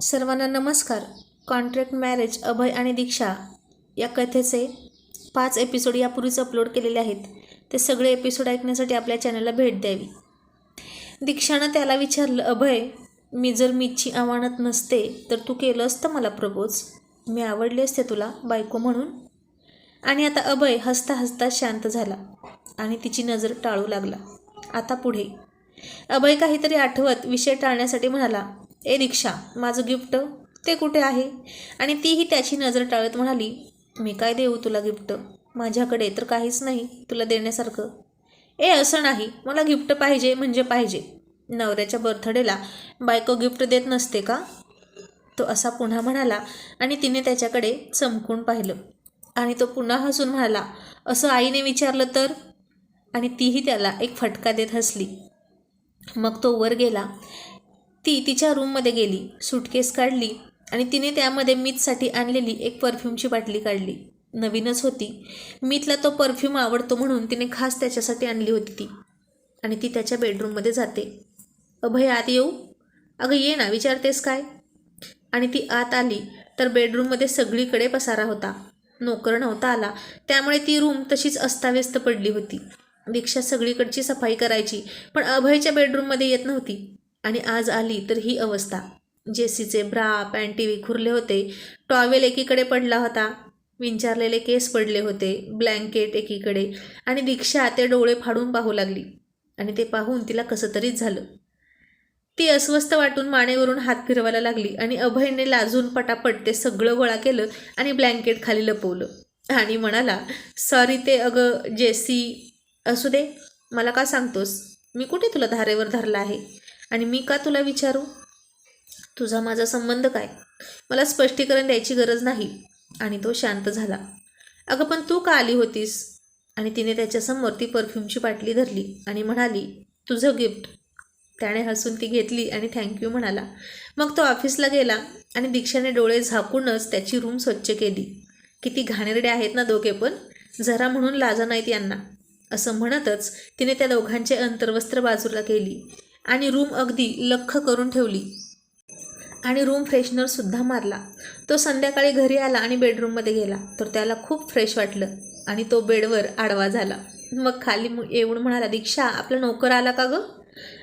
सर्वांना नमस्कार. Contract marriage अभय आणि दीक्षा या कथेचे पाच एपिसोड यापूर्वीच अपलोड केलेले आहेत. ते सगळे एपिसोड ऐकण्यासाठी आपल्या चॅनलला भेट द्यावी. दीक्षानं त्याला विचारलं अभय मी जर मीची आव्हानात नसते तर तू केलं असतं मला प्रपोज मी आवडले असते तुला बायको म्हणून? आणि आता अभय हसता हसता शांत झाला आणि तिची नजर टाळू लागला. आता पुढे. अभय काहीतरी आठवत विषय टाळण्यासाठी म्हणाला ए रिक्षा माझं गिफ्ट ते कुठे आहे? आणि तीही त्याची नजर टाळत म्हणाली मी काय देऊ तुला गिफ्ट? माझ्याकडे तर काहीच नाही तुला देण्यासारखं. ए असं नाही. मला गिफ्ट पाहिजे म्हणजे पाहिजे. नवऱ्याच्या बर्थडेला बायको गिफ्ट देत नसते का? तो असा पुन्हा म्हणाला आणि तिने त्याच्याकडे चमकून पाहिलं. आणि तो पुन्हा हसून म्हणाला असं आईने विचारलं तर? आणि तीही त्याला एक फटका देत हसली. मग तो वर गेला ती तिच्या रूममध्ये गेली सुटकेस काढली आणि तिने त्यामध्ये मीतसाठी आणलेली एक परफ्यूमची बाटली काढली. नवीनच होती. मीतला तो परफ्यूम आवडतो म्हणून तिने खास त्याच्यासाठी आणली होती ती आणि ती त्याच्या बेडरूममध्ये जाते. अभय आत येऊ? अगं ये ना विचारतेस काय? आणि ती आत आली तर बेडरूममध्ये सगळीकडे पसारा होता. नोकर नव्हता आला. त्यामुळे ती रूम तशीच अस्ताव्यस्त पडली होती. दीक्षा सगळीकडची सफाई करायची पण अभयच्या बेडरूममध्ये येत नव्हती. आणि आज आली तर ही अवस्था. जेसीचे ब्रा पॅन्टी विखुरले होते. टॉवेल एकीकडे पडला होता. विंचारलेले केस पडले होते. ब्लँकेट एकीकडे. आणि दीक्षा ते डोळे फाडून पाहू लागली. आणि ते पाहून तिला कसं तरीच झालं. ती अस्वस्थ वाटून मानेवरून हात फिरवायला लागली आणि अभयने लाजून पटापट ते सगळं गोळा केलं आणि ब्लँकेट खाली लपवलं. आणि म्हणाला सॉरी ते अगं जेसी. असू दे. मला का सांगतोस? मी कुठे तुला धारेवर धरला आहे? आणि मी का तुला विचारू? तुझा माझा संबंध काय? मला स्पष्टीकरण द्यायची गरज नाही. आणि तो शांत झाला. अगं पण तू का आली होतीस? आणि तिने त्याच्यासमोर ती परफ्यूमची बाटली धरली आणि म्हणाली तुझं गिफ्ट. त्याने हसून ती घेतली आणि थँक्यू म्हणाला. मग तो ऑफिसला गेला आणि दीक्षाने डोळे झाकूनच त्याची रूम स्वच्छ केली. किती घाणेरडे आहेत ना दोघे पण. जरा म्हणून लाजा नाहीत यांना. असं म्हणतच तिने त्या दोघांचे अंतर्वस्त्र बाजूला केली. आणि रूम अगदी लख्ख करून ठेवली. आणि रूम फ्रेशनरसुद्धा मारला. तो संध्याकाळी घरी आला आणि बेडरूममध्ये गेला. तर त्याला खूप फ्रेश वाटलं आणि तो बेडवर आडवा झाला. मग खाली येऊन म्हणाला दीक्षा आपला नोकर आला का गं?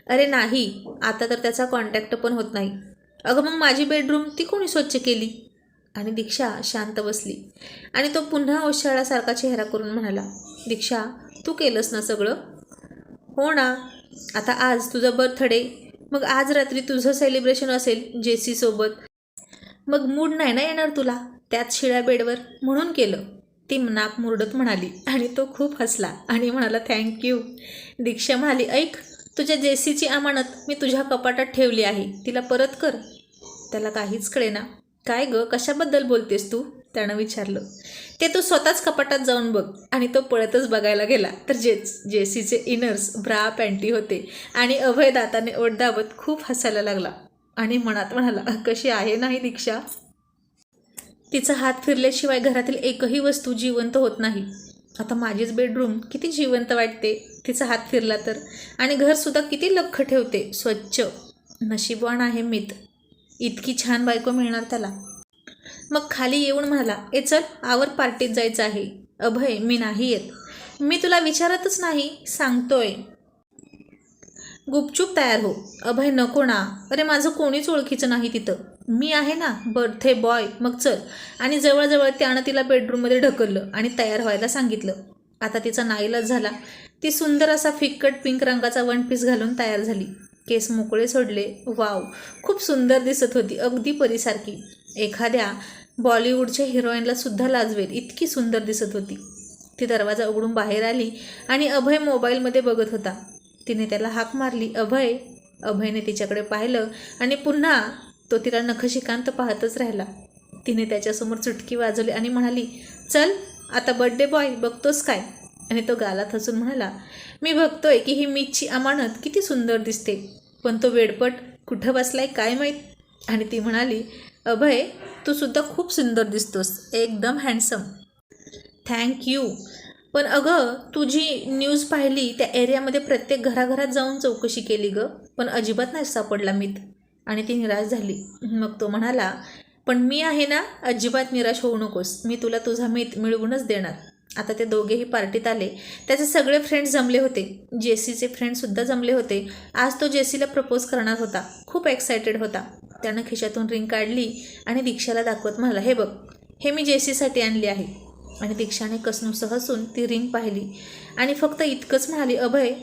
अरे नाही आता तर त्याचा कॉन्टॅक्ट पण होत नाही. अगं मग माझी बेडरूम ती कोणी स्वच्छ केली? आणि दीक्षा शांत बसली. आणि तो पुन्हा ओशाळासारखा चेहरा करून म्हणाला दीक्षा तू केलंस ना सगळं? हो ना आता आज तुझा बर्थडे मग आज रात्री तुझं सेलिब्रेशन असेल जेसीसोबत मग मूड नाही ना येणार तुला? त्यात शिळ्या बेडवर. म्हणून केलं. ती नाक मुरडत म्हणाली. आणि तो खूप हसला आणि म्हणाला थँक्यू दीक्षा म्हणाली ऐक तुझ्या जेसीची अमानत मी तुझ्या कपाटात ठेवली आहे. तिला परत कर. त्याला काहीच कळेना. काय ग? कशाबद्दल बोलतेस तू? त्यानं विचारलं ते तू स्वतःच कपाटात जाऊन बघ आणि तो पळतच बघायला गेला. तर जे जेसीचे इनर्स ब्रा पॅन्टी होते आणि अभय दाताने ओट दाबत खूप हसायला लागला आणि मनात म्हणाला कशी आहे नाही दीक्षा? तिचा हात फिरल्याशिवाय घरातील एकही वस्तू जिवंत होत नाही. आता माझीच बेडरूम किती जिवंत वाटते तिचा हात फिरला तर. आणि घरसुद्धा किती लख्ख ठेवते स्वच्छ नशीबवान आहे मीत. इतकी छान बायको मिळणार त्याला. मग खाली येऊन म्हणाला ए चल आवर पार्टीत जायचं आहे. अभय मी नाही येत. मी तुला विचारतच नाही सांगतोय. गुपचूप तयार हो. अभय नको ना. अरे माझं कोणीच ओळखीचं नाही तिथं. मी आहे ना. Birthday boy. मग चल. आणि जवळजवळ त्यानं तिला बेडरूममध्ये ढकललं आणि तयार व्हायला सांगितलं. आता तिचा नाईलाज झाला. ती सुंदर असा फिक्कट पिंक रंगाचा वन पीस घालून तयार झाली. केस मोकळे सोडले. वाव खूप सुंदर दिसत होती. अगदी परीसारखी. एखाद्या बॉलिवूडच्या हिरोईनला सुद्धा लाजवेल इतकी सुंदर दिसत होती. ती दरवाजा उघडून बाहेर आली आणि अभय मोबाईलमध्ये बघत होता. तिने त्याला हाक मारली. अभय अभयने तिच्याकडे पाहिलं आणि पुन्हा तो तिला नखशिकांत पाहतच राहिला. तिने त्याच्यासमोर चुटकी वाजवली आणि म्हणाली चल आता बड्डे बॉय बघतोस काय? आणि तो गालात हसून म्हणाला मी बघतोय की ही मीची अमानत किती सुंदर दिसते. पण तो वेडपट कुठं बसलाय काय माहीत? आणि ती म्हणाली अभय तू सुद्धा खूप सुंदर दिसतोस. एकदम हँडसम थँक यू पण अगं तुझी न्यूज पाहिली त्या एरियामध्ये प्रत्येक घराघरात जाऊन चौकशी केली गं. पण अजिबात नाही सापडला मीत. आणि ती निराश झाली. मग तो म्हणाला पण मी आहे ना अजिबात निराश होऊ नकोस. मी तुला तुझा मित मिळवूनच देणार. आता ते दोघेही पार्टीत आले. त्याचे सगळे फ्रेंड्स जमले होते. जेसीचे फ्रेंडसुद्धा जमले होते. आज तो जेसीला प्रपोज करणार होता. खूप एक्सायटेड होता. त्यानं खिशातून रिंग काढली आणि दीक्षाला दाखवत म्हणाला हे बघ हे मी जेसीसाठी आणली आहे. आणि दीक्षाने कसनूसं हसून ती रिंग पाहिली. आणि फक्त इतकंच म्हणाली अभय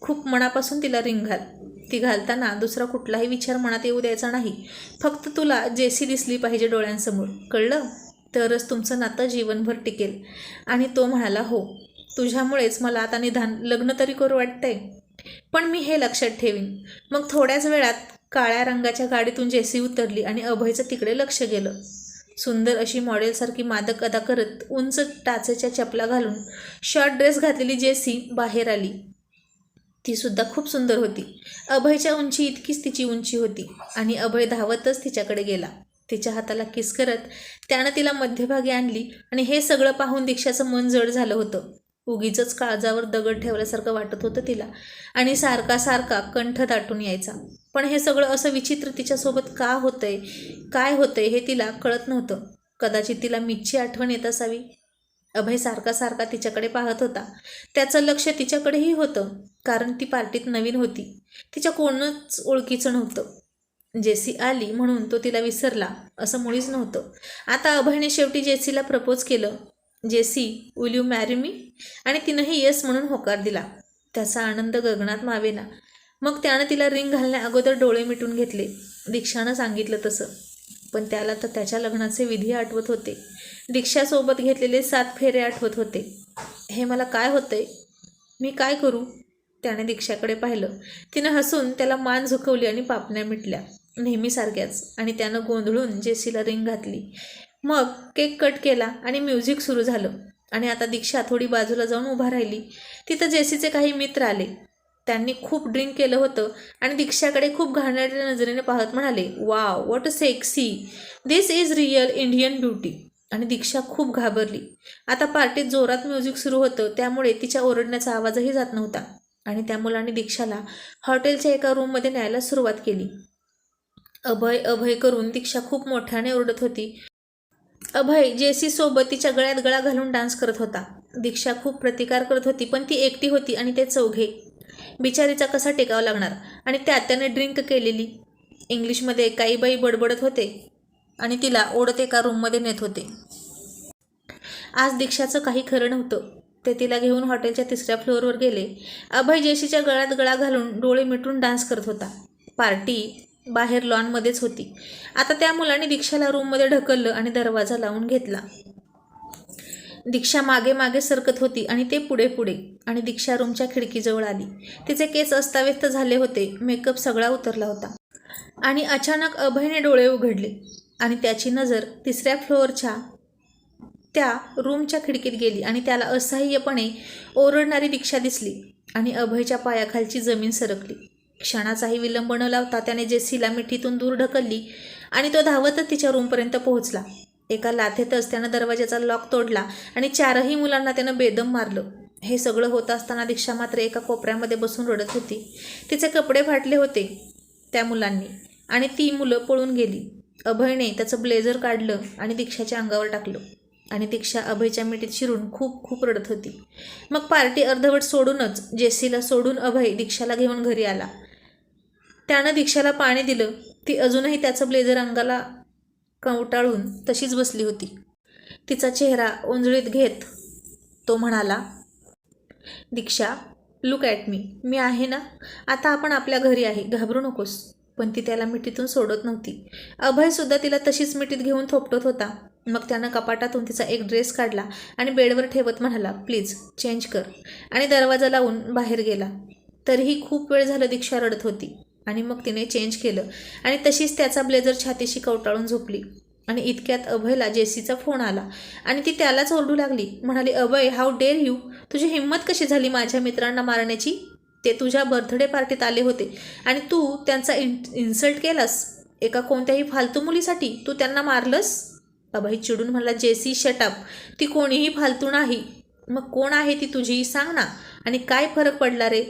खूप मनापासून तिला रिंग घाल. ती घालताना दुसरा कुठलाही विचार मनात येऊ द्यायचा नाही. फक्त तुला जेसी दिसली पाहिजे डोळ्यांसमोर. कळलं? तरच तुमचं नातं जीवनभर टिकेल. आणि तो म्हणाला हो तुझ्यामुळेच मला आता निधान लग्न तरी करू वाटतंय. पण मी हे लक्षात ठेवीन. मग थोड्याच वेळात काळ्या रंगाच्या गाडीतून जेसी उतरली आणि अभयचं तिकडे लक्ष गेलं. सुंदर अशी मॉडेलसारखी मादक अदा करत उंच टाचेच्या चपला घालून शॉर्ट ड्रेस घातलेली जेसी बाहेर आली. ती सुद्धा खूप सुंदर होती. अभयच्या उंची इतकीच तिची उंची होती आणि अभय धावतच तिच्याकडे गेला. तिच्या हाताला किस करत त्यानं तिला मध्यभागी आणली आणि हे सगळं पाहून दीक्षाचं मन जड झालं होतं. उगीच काळजावर दगड ठेवल्यासारखं वाटत होतं तिला आणि सारखा सारखा कंठ दाटून यायचा. पण हे सगळं असं विचित्र तिच्यासोबत का होतंय काय होतंय हे तिला कळत नव्हतं. कदाचित तिला मीची आठवण येत असावी. अभय सारखा सारखा तिच्याकडे पाहत होता. त्याचं लक्ष तिच्याकडेही होतं कारण ती पार्टीत नवीन होती. तिच्या कोणच ओळखीचं नव्हतं. जेसी आली म्हणून तो तिला विसरला असं मुळीच नव्हतं. आता अभयने शेवटी जेसीला प्रपोज केलं. Jessie will you marry me आणि तिनंही येस म्हणून होकार दिला. त्याचा आनंद गगनात मावेना. मग त्यानं तिला रिंग घालण्या अगोदर डोळे मिटून घेतले. दीक्षानं सांगितलं तसं. पण त्याला तर त्याच्या लग्नाचे विधी आठवत होते. दीक्षासोबत घेतलेले सात फेरे आठवत होते. हे मला काय होतंय? मी काय करू? त्याने दीक्षाकडे पाहिलं. तिनं हसून त्याला मान झुकवली आणि पापण्या मिटल्या. नेहमीसारख्याच आणि त्यानं गोंधळून जेसीला रिंग घातली. मग केक कट केला आणि म्युझिक सुरू झालं. आणि आता दीक्षा थोडी बाजूला जाऊन उभा राहिली. तिथं जेसीचे काही मित्र आले. त्यांनी खूप ड्रिंक केलं होतं आणि दीक्षाकडे खूप घाणेरड्या नजरेने पाहत म्हणाले wow what a sexy this is real Indian beauty आणि दीक्षा खूप घाबरली. आता पार्टीत जोरात म्युझिक सुरू होतं त्यामुळे तिच्या ओरडण्याचा आवाजही जात नव्हता. आणि त्या मुलांनी दीक्षाला हॉटेलच्या एका रूममध्ये न्यायला सुरुवात केली. अभय अभय करून दीक्षा खूप मोठ्याने ओरडत होती. अभय जेसी सोबत तिच्या गळ्यात गळा घालून डान्स करत होता. दीक्षा खूप प्रतिकार करत होती पण ती एकटी होती आणि ते चौघे. बिचारीचा कसा टेकावा लागणार? आणि त्यात त्याने ड्रिंक केलेली. इंग्लिशमध्ये काही बाई बडबडत होते आणि तिला ओढत एका रूममध्ये नेत होते. आज दीक्षाचं काही खरं नव्हतं. ते तिला घेऊन हॉटेलच्या तिसऱ्या फ्लोअरवर गेले. अभय जेशीच्या गळ्यात गळा घालून डोळे मिटून डान्स करत होता. पार्टी बाहेर लॉनमध्येच होती. आता त्या मुलाने दीक्षाला रूममध्ये ढकललं आणि दरवाजा लावून घेतला. दीक्षा मागे मागे सरकत होती आणि ते पुढे पुढे आणि दीक्षा रूमच्या खिडकीजवळ आली. तिचे केस अस्ताव्यस्त झाले होते. मेकअप सगळा उतरला होता. आणि अचानक अभयने डोळे उघडले आणि त्याची नजर तिसऱ्या फ्लोअरच्या त्या रूमच्या खिडकीत गेली आणि त्याला असह्यपणे ओरडणारी रिक्षा दिसली आणि अभयच्या पायाखालची जमीन सरकली. क्षणाचाही विलंब न लावता त्याने जेसीला मिठीतून दूर ढकलली आणि तो धावतच तिच्या रूमपर्यंत पोहोचला. एका लाथेतच त्यानं दरवाजाचा लॉक तोडला आणि चारही मुलांना त्यानं बेदम मारलं. हे सगळं होत असताना दीक्षा मात्र एका कोपऱ्यामध्ये बसून रडत होती. तिचे कपडे फाटले होते त्या मुलांनी आणि ती मुलं पळून गेली. अभयने त्याचं ब्लेझर काढलं आणि दीक्षाच्या अंगावर टाकलं. आणि दीक्षा अभयच्या मिठीत शिरून खूप खूप रडत होती. मग पार्टी अर्धवट सोडूनच जेसीला सोडून अभय दीक्षाला घेऊन घरी आला. त्यानं दीक्षाला पाणी दिलं. ती अजूनही त्याचं ब्लेझर अंगाला कवटाळून तशीच बसली होती. तिचा चेहरा ओंजळीत घेत तो म्हणाला दीक्षा लुक ॲट मी मी आहे ना? आता आपण आपल्या घरी आहे. घाबरू नकोस. पण ती त्याला मिठीतून सोडत नव्हती. अभयसुद्धा तिला तशीच मिठीत घेऊन थोपटत होता. मग त्यानं कपाटातून तिचा एक ड्रेस काढला आणि बेडवर ठेवत म्हणाला प्लीज चेंज कर. आणि दरवाजा लावून बाहेर गेला. तरीही खूप वेळ झालं दीक्षा रडत होती आणि मग तिने चेंज केलं आणि तशीच त्याचा ब्लेझर छातीशी कवटाळून झोपली. आणि इतक्यात अभयला जेसीचा फोन आला आणि ती त्यालाच ओरडू लागली. म्हणाली अभय हाऊ डेअर यू तुझी हिंमत कशी झाली माझ्या मित्रांना मारण्याची? ते तुझ्या बर्थडे पार्टीत आले होते आणि तू त्यांचा इन इन्सल्ट केलास? एका कोणत्याही फालतू मुलीसाठी तू त्यांना मारलंस? अभय चिडून म्हणला जेसी शटअप ती कोणीही फालतू नाही. मग कोण आहे ती तुझी सांग ना. आणि काय फरक पडला रे?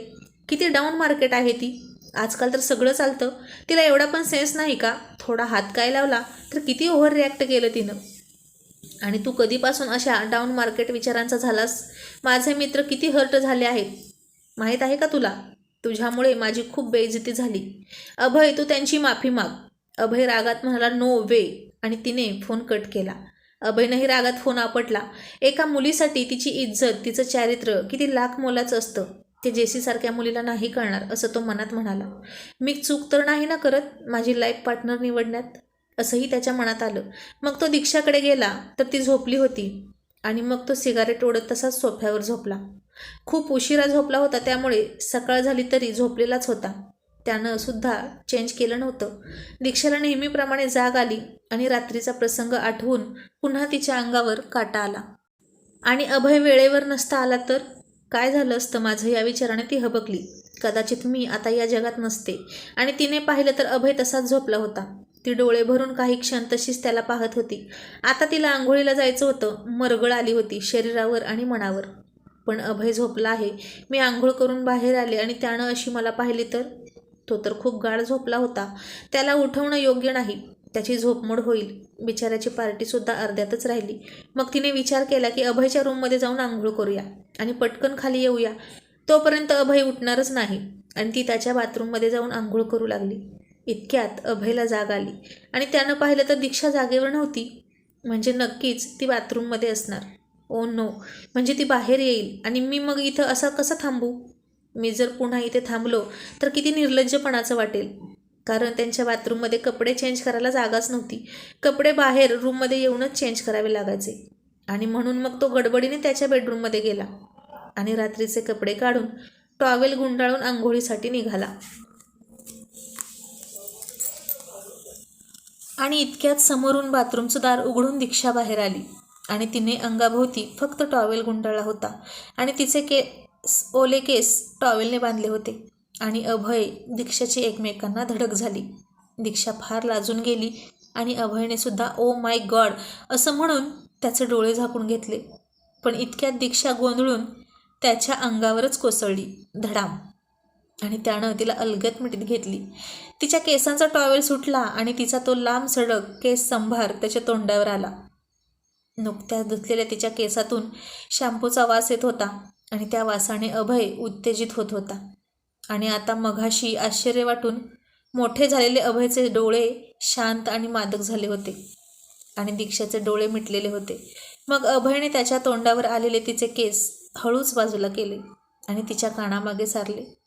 किती डाऊन मार्केट आहे ती. आजकाल तर सगळं चालतं. तिला एवढा पण सेन्स नाही का? थोडा हात काय लावला तर किती ओव्हर रिॲक्ट केलं तिनं. आणि तू कधीपासून अशा डाऊन मार्केट विचारांचा झालास? माझे मित्र किती हर्ट झाले आहेत. माहीत आहे का तुला? तुझ्यामुळे माझी खूप बेइज्जती झाली. अभय तू त्यांची माफी माग. अभय रागात म्हणाला नो वे आणि तिने फोन कट केला. अभयनंही रागात फोन आपटला. एका मुलीसाठी तिची इज्जत तिचं चारित्र्य किती लाख मोलाचं असतं. ते जेसीसारख्या मुलीला नाही कळणार असं तो मनात म्हणाला. मी चूक तर नाही ना करत? माझी लाईफ पार्टनर निवडण्यात? असंही त्याच्या मनात आलं. मग तो दीक्षाकडे गेला तर ती झोपली होती. आणि मग तो सिगारेट ओढत तसाच सोफ्यावर झोपला. खूप उशिरा झोपला होता त्यामुळे सकाळ झाली तरी झोपलेलाच होता. त्यानं सुद्धा चेंज केलं नव्हतं. दीक्षाला नेहमीप्रमाणे जाग आली आणि रात्रीचा प्रसंग आठवून पुन्हा तिच्या अंगावर काटा आला. आणि अभय वेळेवर नसता आला तर? काय झालं असतं माझं या विचाराने ती हबकली. कदाचित मी आता या जगात नसते. आणि तिने पाहिलं तर अभय तसाच झोपला होता. ती डोळे भरून काही क्षण तशीच त्याला पाहत होती. आता तिला आंघोळीला जायचं होतं. मरगळ आली होती शरीरावर आणि मनावर. पण अभय झोपला आहे. मी आंघोळ करून बाहेर आले आणि त्यानं अशी मला पाहिली तर? तो तर खूप गाढ झोपला होता. त्याला उठवणं योग्य नाही. त्याची झोपमोड होईल. बिचाऱ्याची पार्टीसुद्धा अर्ध्यातच राहिली. मग तिने विचार केला की अभयच्या रूममध्ये जाऊन आंघोळ करूया आणि पटकन खाली येऊया. तोपर्यंत अभय उठणारच नाही आणि ती त्याच्या बाथरूममध्ये जाऊन आंघोळ करू लागली. इतक्यात अभयला जाग आली आणि त्यानं पाहिलं तर दीक्षा जागेवर नव्हती. म्हणजे नक्कीच ती बाथरूममध्ये असणार. Oh ओ नो म्हणजे ती बाहेर येईल आणि मी मग इथं असा कसं थांबू? मी जर पुन्हा इथे थांबलो तर किती निर्लज्जपणाचं वाटेल. कारण त्यांच्या बाथरूममध्ये कपडे चेंज करायला जागाच नव्हती. कपडे बाहेर रूममध्ये येऊनच चेंज करावे लागायचे. आणि म्हणून मग तो गडबडीने त्याच्या बेडरूममध्ये गेला आणि रात्रीचे कपडे काढून टॉवेल गुंडाळून आंघोळीसाठी निघाला. आणि इतक्यात समोरून बाथरूमचं दार उघडून दीक्षा बाहेर आली आणि तिने अंगाभोवती फक्त टॉवेल गुंडाळला होता. आणि तिचे के ओले केस टॉवेलने बांधले होते आणि अभय दीक्षाची एकमेकांना धडक झाली. दीक्षा फार लाजून गेली आणि अभयने सुद्धा ओ माय गॉड असं म्हणून त्याचे डोळे झाकून घेतले. पण इतक्यात दीक्षा गोंधळून त्याच्या अंगावरच कोसळली. धडाम. आणि त्यानं तिला अलगत मिठीत घेतली. तिच्या केसांचा टॉवेल सुटला आणि तिचा तो लांब सडक केस संभार त्याच्या तोंडावर आला. नुकत्याच धुतलेल्या तिच्या केसातून शॅम्पूचा वास येत होता. आणि त्या वासाने अभय उत्तेजित होत होता. आणि आता मघाशी आश्चर्य वाटून मोठे झालेले अभयचे डोळे शांत आणि मादक झाले होते. आणि दीक्षाचे डोळे मिटलेले होते. मग अभयने त्याच्या तोंडावर आलेले तिचे केस हळूच बाजूला केले आणि तिच्या कानामागे सारले.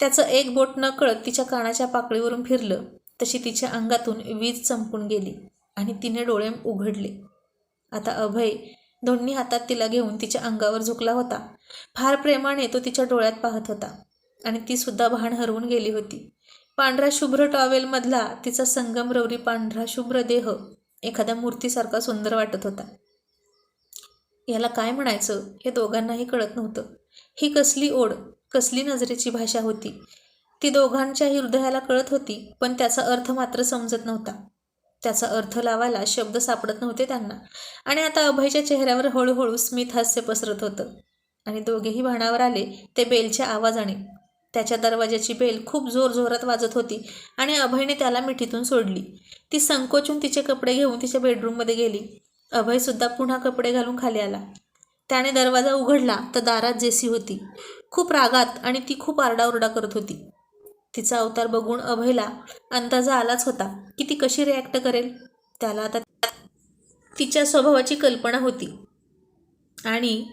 त्याचं एक बोट नकळत तिच्या कानाच्या पाकळीवरून फिरलं. तशी तिच्या अंगातून वीज चंपून गेली आणि तिने डोळे उघडले. आता अभय दोन्ही हातात तिला घेऊन तिच्या अंगावर झुकला होता. फार प्रेमाने तो तिच्या डोळ्यात पाहत होता आणि ती सुद्धा भान हरवून गेली होती. पांढरा शुभ्र टॉवेलमधला तिचा संगमरवरी पांढरा शुभ्र देह एखाद्या मूर्तीसारखा सुंदर वाटत होता. याला काय म्हणायचं हे दोघांनाही कळत नव्हतं. ही कसली ओढ कसली नजरेची भाषा होती. ती दोघांच्याही हृदयाला कळत होती पण त्याचा अर्थ मात्र समजत नव्हता. त्याचा अर्थ लावायला शब्द सापडत नव्हते त्यांना. आणि आता अभयच्या चेहऱ्यावर हळूहळू स्मित हास्य पसरत होतं. आणि दोघेही भाणावर आले ते बेलच्या आवाजाने. त्याच्या दरवाजाची बेल खूप जोरजोरात वाजत होती आणि अभयने त्याला मिठीतून सोडली. ती संकोचून तिचे कपडे घेऊन तिच्या बेडरूममध्ये गेली. अभयसुद्धा पुन्हा कपडे घालून खाली आला. त्याने दरवाजा उघडला तर दारात जेसी होती. खूप रागात आणि ती खूप आरडाओरडा करत होती. तिचा अवतार बघून अभयला अंदाजा आलाच होता की ती कशी रिॲक्ट करेल. त्याला आता तिच्या स्वभावाची कल्पना होती. आणि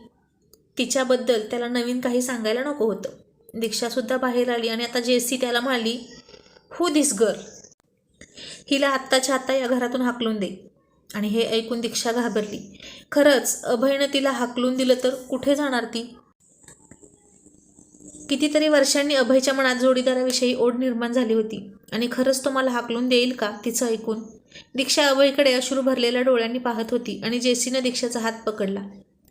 तिच्याबद्दल त्याला नवीन काही सांगायला नको होतं. दीक्षासुद्धा बाहेर आली आणि आता जेसी त्याला म्हणाली हू दिस गर्ल हिला आत्ताच्या आत्ता या घरातून हाकलून दे. आणि हे ऐकून दीक्षा घाबरली. खरंच अभयनं तिला हाकलून दिलं तर कुठे जाणार ती? कितीतरी वर्षांनी अभयच्या मनात जोडीदाराविषयी ओढ निर्माण झाली होती. आणि खरंच तो मला हाकलून देईल का तिचं ऐकून? दीक्षा अभयकडे अश्रू भरलेल्या डोळ्यांनी पाहत होती आणि जेसीनं दीक्षाचा हात पकडला.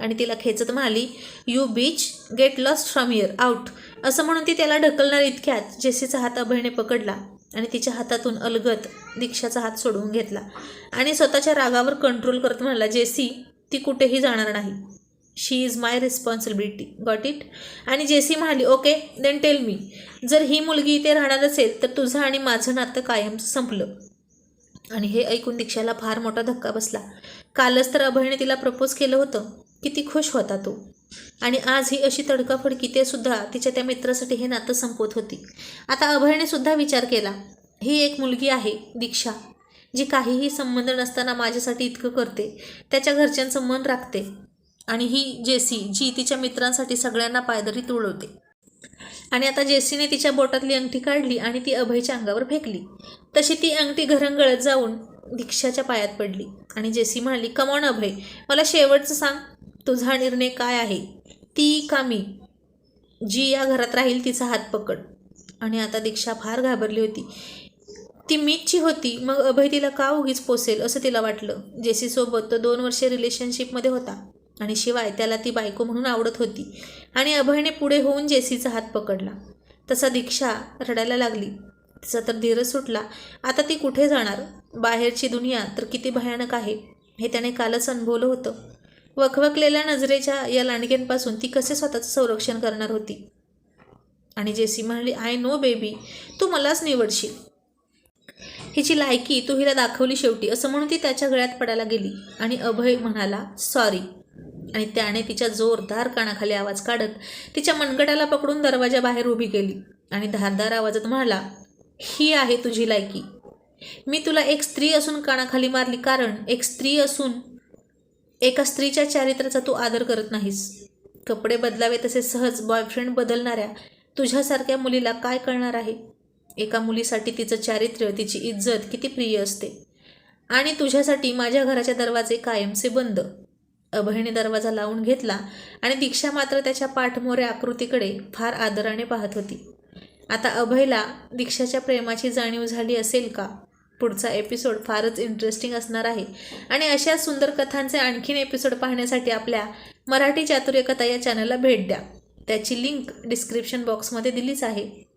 आणि तिला खेचत म्हणाली you bitch get lost from here out असं म्हणून ती त्याला ढकलणार इतक्यात जेसीचा हात अभयने पकडला आणि तिच्या हातातून अलगत दीक्षाचा हात सोडवून घेतला. आणि स्वतःच्या रागावर कंट्रोल करत म्हणाला जेसी ती कुठेही जाणार नाही. She is my responsibility got it आणि जेसी म्हणाली ओके देन टेल मी जर ही मुलगी इथे राहणार असेल तर तुझं आणि माझं नातं कायमचं संपलं. आणि हे ऐकून दीक्षाला फार मोठा धक्का बसला. कालच तर अभयने तिला प्रपोज केलं होतं. किती खुश होता तो. आणि आज ही अशी तडकाफडकी ते सुद्धा तिच्या त्या मित्रासाठी हे नातं संपवत होती. आता अभयने सुद्धा विचार केला ही एक मुलगी आहे दीक्षा जी काहीही संबंध नसताना माझ्यासाठी इतकं करते. त्याच्या घरच्यांचं मन राखते. आणि ही जेसी जी तिच्या मित्रांसाठी सगळ्यांना पायदरी तुळवते आणि आता जेसीने तिच्या बोटातली अंगठी काढली आणि ती अभयच्या अंगावर फेकली. तशी ती अंगठी घरंगळत जाऊन दीक्षाच्या पायात पडली. आणि जेसी म्हणाली कमॉन अभय मला शेवटचं सांग तुझा निर्णय काय आहे? ती का मी? जी या घरात राहील तिचा हात पकड. आणि आता दीक्षा फार घाबरली होती. ती मीचची होती मग अभय तिला का उगीच पोसेल असं तिला वाटलं? जेसीसोबत तो दोन वर्षे रिलेशनशिपमध्ये होता. आणि शिवाय त्याला ती बायको म्हणून आवडत होती. आणि अभयने पुढे होऊन जेसीचा हात पकडला. तसा दीक्षा रडायला लागली. तिचा तर धीरच सुटला. आता ती कुठे जाणार? बाहेरची दुनिया तर किती भयानक आहे हे त्याने कालच अनुभवलं होतं. वखवकलेल्या नजरेच्या या लांडग्यांपासून ती कसे स्वतःचं संरक्षण करणार होती? आणि जेसी म्हणाली आय नो बेबी तू मलाच निवडशील. हिची लायकी तू हिला दाखवली शेवटी असं म्हणून ती त्याच्या गळ्यात पडायला गेली. आणि अभय म्हणाला सॉरी. आणि त्याने तिच्या जोरदार कानाखाली आवाज काढत तिच्या मनगटाला पकडून दरवाजा बाहेर उभी केली आणि धारदार आवाजात म्हणाला ही आहे तुझी लायकी. मी तुला एक स्त्री असून कानाखाली मारली कारण एक स्त्री असून एका स्त्रीच्या चारित्र्याचा तू आदर करत नाहीस. कपडे बदलावे तसे सहज बॉयफ्रेंड बदलणाऱ्या तुझ्यासारख्या मुलीला काय कळणार आहे? एका मुलीसाठी तिचं चारित्र्य तिची इज्जत किती प्रिय असते. आणि तुझ्यासाठी माझ्या घराचे दरवाजे कायमचे बंद. अभयने दरवाजा लावून घेतला आणि दीक्षा मात्र त्याच्या पाठमोऱ्या आकृतीकडे फार आदराने पाहत होती. आता अभयला दीक्षाच्या प्रेमाची जाणीव झाली असेल का? पुढचा एपिसोड फारच इंटरेस्टिंग असणार आहे. आणि अशा सुंदर कथांचे आणखीन एपिसोड पाहण्यासाठी आपल्या मराठी चातुर्य कथा या चॅनलला भेट द्या. त्याची लिंक डिस्क्रिप्शन बॉक्समध्ये दिलीच आहे.